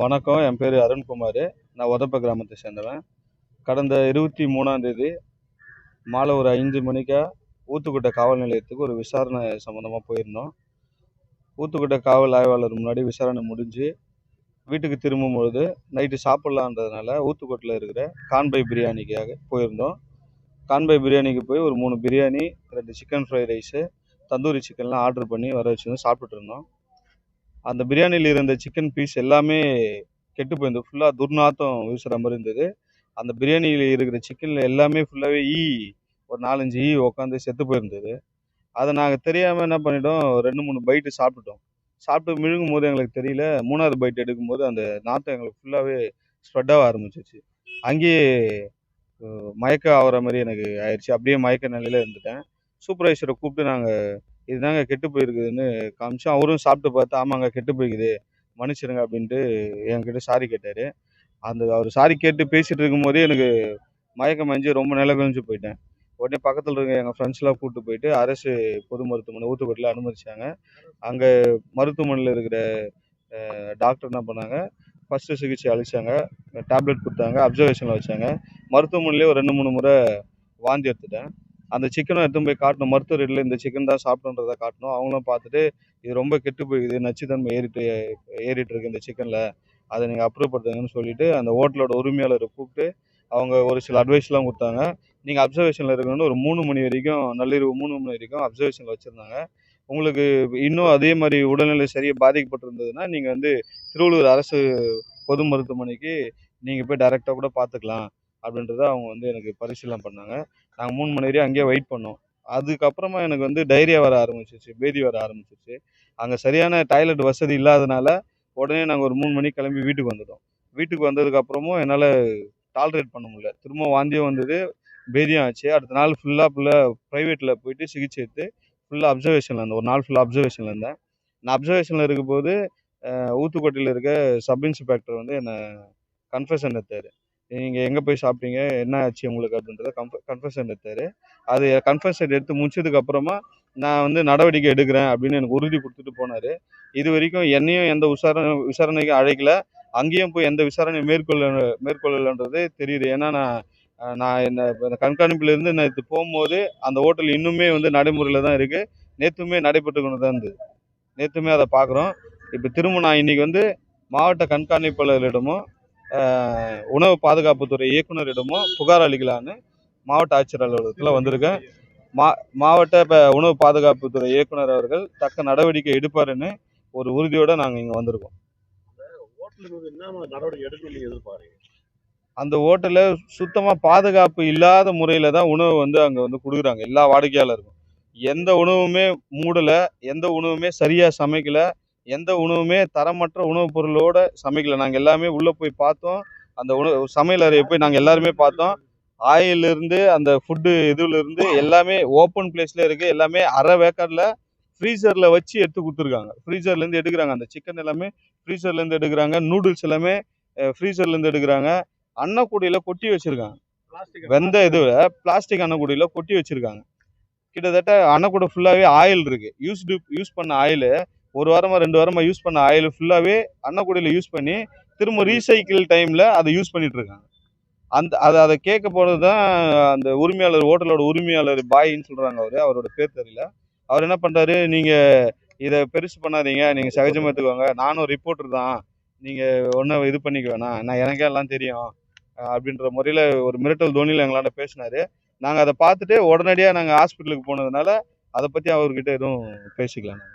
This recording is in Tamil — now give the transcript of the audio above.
வணக்கம் என் பேர் அருண்குமார். நான் உதப்ப கிராமத்தை சேர்ந்தவன். கடந்த இருபத்தி மூணாந்தேதி மாலை ஒரு ஐந்து மணிக்கா ஊத்துக்கோட்டை காவல் நிலையத்துக்கு ஒரு விசாரணை சம்மந்தமாக போயிருந்தோம். ஊத்துக்கோட்டை காவல் ஆய்வாளர் முன்னாடி விசாரணை முடிஞ்சு வீட்டுக்கு திரும்பும்பொழுது நைட்டு சாப்பிட்லான்றதுனால ஊத்துக்கோட்டையில் இருக்கிற கான்பை பிரியாணிக்காக போயிருந்தோம். கான்பை பிரியாணிக்கு போய் ஒரு மூணு பிரியாணி ரெண்டு சிக்கன் ஃப்ரைட் ரைஸு தந்தூரி சிக்கன்லாம் ஆர்டர் பண்ணி வர வச்சுருந்து சாப்பிட்டுட்டு இருந்தோம். அந்த பிரியாணியில் இருந்த சிக்கன் பீஸ் எல்லாமே கெட்டு போயிருந்தது. ஃபுல்லாக துர்நாத்தம் வீசுகிற மாதிரி இருந்தது. அந்த பிரியாணியில் இருக்கிற சிக்கனில் எல்லாமே ஃபுல்லாகவே ஈ ஒரு நாலஞ்சு ஈ உட்காந்து செத்து போயிருந்தது. அதை நாங்கள் தெரியாமல் என்ன பண்ணிட்டோம்? ரெண்டு மூணு பைட்டு சாப்பிட்டுட்டோம். சாப்பிட்டு விழுங்கும் போது எங்களுக்கு தெரியல. மூணாவது பைட் எடுக்கும்போது அந்த நாற்றம் எங்களுக்கு ஃபுல்லாகவே ஸ்ப்ரெட் ஆக ஆரம்பிச்சிச்சு அங்கேயே மயக்க மயக்கம் ஆகிற மாதிரி எனக்கு ஆயிடுச்சு. அப்படியே மயக்க நிலையில் இருந்துட்டேன். சூப்பர்வைசரை கூப்பிட்டு நாங்கள் இதுதாங்க கெட்டு போயிருக்குதுன்னு காமிச்சோம் அவரும் சாப்பிட்டு பார்த்து ஆமாங்க கெட்டு போய்க்குது மன்னிச்சிருங்க அப்படின்ட்டு என்கிட்ட சாரி கேட்டார். அந்த அவர் சாரி கேட்டு பேசிகிட்டு இருக்கும்போதே எனக்கு மயக்கம் மஞ்சு ரொம்ப நில குறைஞ்சு போயிட்டேன். உடனே பக்கத்தில் இருக்க எங்கள் ஃப்ரெண்ட்ஸ்லாம் கூப்பிட்டு போயிட்டு அரசு பொது மருத்துவமனை ஊத்துக்கோட்டையில் அனுமதிச்சாங்க. அங்கே மருத்துவமனையில் இருக்கிற டாக்டர் என்ன பண்ணாங்க ஃபஸ்ட்டு சிகிச்சை அளித்தாங்க டேப்லெட் கொடுத்தாங்க அப்சர்வேஷனில் வச்சாங்க. மருத்துவமனையிலே ஒரு ரெண்டு மூணு முறை வாந்தி எடுத்துட்டேன். அந்த சிக்கனை எடுத்துன்னு போய் காட்டணும். மருத்துவர் இல்லை இந்த சிக்கன் தான் சாப்பிட்டோன்றதை காட்டணும். அவங்களும் பார்த்துட்டு இது ரொம்ப கெட்டு போயிடுது நச்சுத்தன்மை ஏறிட்டு ஏறிட்டு இருக்கு இந்த சிக்கனில் அதை நீங்கள் அப்ரூவ் பண்ணுங்கன்னு சொல்லிட்டு அந்த ஹோட்டலோட உரிமையாளரை கூப்பிட்டு அவங்க ஒரு சில அட்வைஸ்லாம் கொடுத்தாங்க. நீங்கள் அப்சர்வேஷனில் இருக்கணும்னு ஒரு மூணு மணி வரைக்கும் நள்ளிரவு மூணு மணி வரைக்கும் அப்சர்வேஷனில் வச்சுருந்தாங்க. உங்களுக்கு இன்னும் அதே மாதிரி உடல்நிலை சரியாக பாதிக்கப்பட்டிருந்ததுன்னா நீங்கள் வந்து திருவள்ளூர் அரசு பொது மருத்துவமனைக்கு நீங்கள் போய் டைரெக்டாக கூட பார்த்துக்கலாம். அப்படின்றத அவங்க வந்து எனக்கு பரிசீலனை பண்ணாங்க. நாங்கள் மூணு மணி வரையும் அங்கேயே வெயிட் பண்ணோம். அதுக்கப்புறமா எனக்கு வந்து டைரியா வர ஆரம்பிச்சிச்சு பேதி வர ஆரம்பிச்சிச்சு அங்கே சரியான டாய்லெட் வசதி இல்லாதனால உடனே நாங்கள் ஒரு மூணு மணிக்கு கிளம்பி வீட்டுக்கு வந்துட்டோம். வீட்டுக்கு வந்ததுக்கப்புறமும் என்னால் டாலரேட் பண்ண முடியல. திரும்ப வாந்தியும் வந்தது பேதியும் ஆச்சு. அடுத்த நாள் ஃபுல்லாக ஃபுல்லாக ப்ரைவேட்டில் போயிட்டு சிகிச்சை எடுத்து ஃபுல்லாக அப்சர்வேஷனில் இருந்தேன். ஒரு நாள் ஃபுல்லாக அப்சர்வேஷனில் இருந்தேன். நான் அப்சர்வேஷனில் இருக்கும்போது ஊத்துக்கோட்டையில் இருக்க சப் இன்ஸ்பெக்டர் வந்து என்னை கன்ஃபெஷன் எடுத்தார் நீங்கள் எங்கே போய் சாப்பிட்டீங்க? என்ன ஆச்சு உங்களுக்கு அப்படின்றத கன்ஃப கன்ஃபெஷன் எடுத்தார். அது கன்ஃபெஷன் எடுத்து முடிச்சதுக்கப்புறமா நான் வந்து நடவடிக்கை எடுக்கிறேன் அப்படின்னு எனக்கு உறுதி கொடுத்துட்டு போனார். இது வரைக்கும் என்னையும் எந்த விசாரணை விசாரணைக்கும் அழைக்கல. அங்கேயும் போய் எந்த விசாரணையும் மேற்கொள்ள மேற்கொள்ளலன்றது தெரியுது. ஏன்னா நான் நான் என்ன இந்த நான் நேற்று போகும்போது அந்த ஹோட்டல் இன்னுமே வந்து நடைமுறையில் தான் இருக்குது நேற்றுமே நடைபெற்று கொண்டு தான் இருந்தது. நேற்றுமே அதை பார்க்குறோம். இப்போ திரும்ப நான் இன்றைக்கி வந்து மாவட்ட கண்காணிப்பாளரிடமும் உணவு பாதுகாப்புத்துறை இயக்குனரிடமும் புகார் அளிக்கலான்னு மாவட்ட ஆட்சியர் அலுவலகத்தில் வந்திருக்கேன். மா மாவட்ட இப்போ உணவு பாதுகாப்புத்துறை இயக்குனர் அவர்கள் தக்க நடவடிக்கை எடுப்பாருன்னு ஒரு உறுதியோடு நாங்கள் இங்கே வந்திருக்கோம். நடவடிக்கை அந்த ஹோட்டலில் சுத்தமாக பாதுகாப்பு இல்லாத முறையில் தான் உணவு வந்து அங்கே வந்து கொடுக்குறாங்க. எல்லா வாடிக்கையாளருக்கும். எந்த உணவுமே மூடலை எந்த உணவுமே சரியாக சமைக்கலை எந்த உணவுமே தரமற்ற உணவுப் பொருளோட சமைக்கல. நாங்கள் எல்லாமே உள்ளே போய் பார்த்தோம். அந்த உணவு சமையல் அறையை போய் நாங்கள் எல்லாருமே பார்த்தோம். ஆயிலிருந்து அந்த ஃபுட்டு இதுலேருந்து எல்லாமே ஓப்பன் பிளேஸில் இருக்குது எல்லாமே அரை வேக்காடில் ஃப்ரீசரில் வச்சு எடுத்து கொடுத்துருக்காங்க. ஃப்ரீசர்லேருந்து எடுக்கிறாங்க. அந்த சிக்கன் எல்லாமே ஃப்ரீசர்லேருந்து எடுக்கிறாங்க. நூடுல்ஸ் எல்லாமே ஃப்ரீசர்லேருந்து எடுக்கிறாங்க. அன்னக்கூடையில் கொட்டி வச்சுருக்காங்க. பிளாஸ்டிக் வெந்த இதுல பிளாஸ்டிக் அன்னக்கூடையில் கொட்டி வச்சுருக்காங்க. கிட்டத்தட்ட அன்னக்கூடை ஃபுல்லாகவே ஆயில் இருக்குது யூஸ்டு யூஸ் பண்ண ஆயில் ஒரு வாரமாக ரெண்டு வாரமாக யூஸ் பண்ண ஆயில் ஃபுல்லாகவே அன்னக்கூடையில் யூஸ் பண்ணி திரும்ப ரீசைக்கிள் டைமில் அதை யூஸ் பண்ணிட்டு இருக்காங்க. அந்த அதை அதை கேட்க போனது தான் அந்த உரிமையாளர் ஹோட்டலோட உரிமையாளர் பாயின்னு சொல்கிறாங்க அவர் அவரோட பேர் தெரியல. அவர் என்ன பண்ணுறாரு நீங்கள் இதை பெருசு பண்ணாதீங்க நீங்கள் சகஜமாக எடுத்துக்கோங்க. நானும் ரிப்போர்ட்டர் தான். நீங்கள் ஒன்றும் இது பண்ணிக்க வேணாம். நான் எனக்கே எல்லாம் தெரியும். அப்படின்ற முறையில் ஒரு மிரட்டல் தோனியில் எங்களாண்ட பேசினாரு. நாங்கள் அதை பார்த்துட்டு உடனடியாக நாங்கள் ஹாஸ்பிட்டலுக்கு போனதுனால அதை பற்றி அவர்கிட்ட எதுவும் பேசிக்கலாம் நாங்க.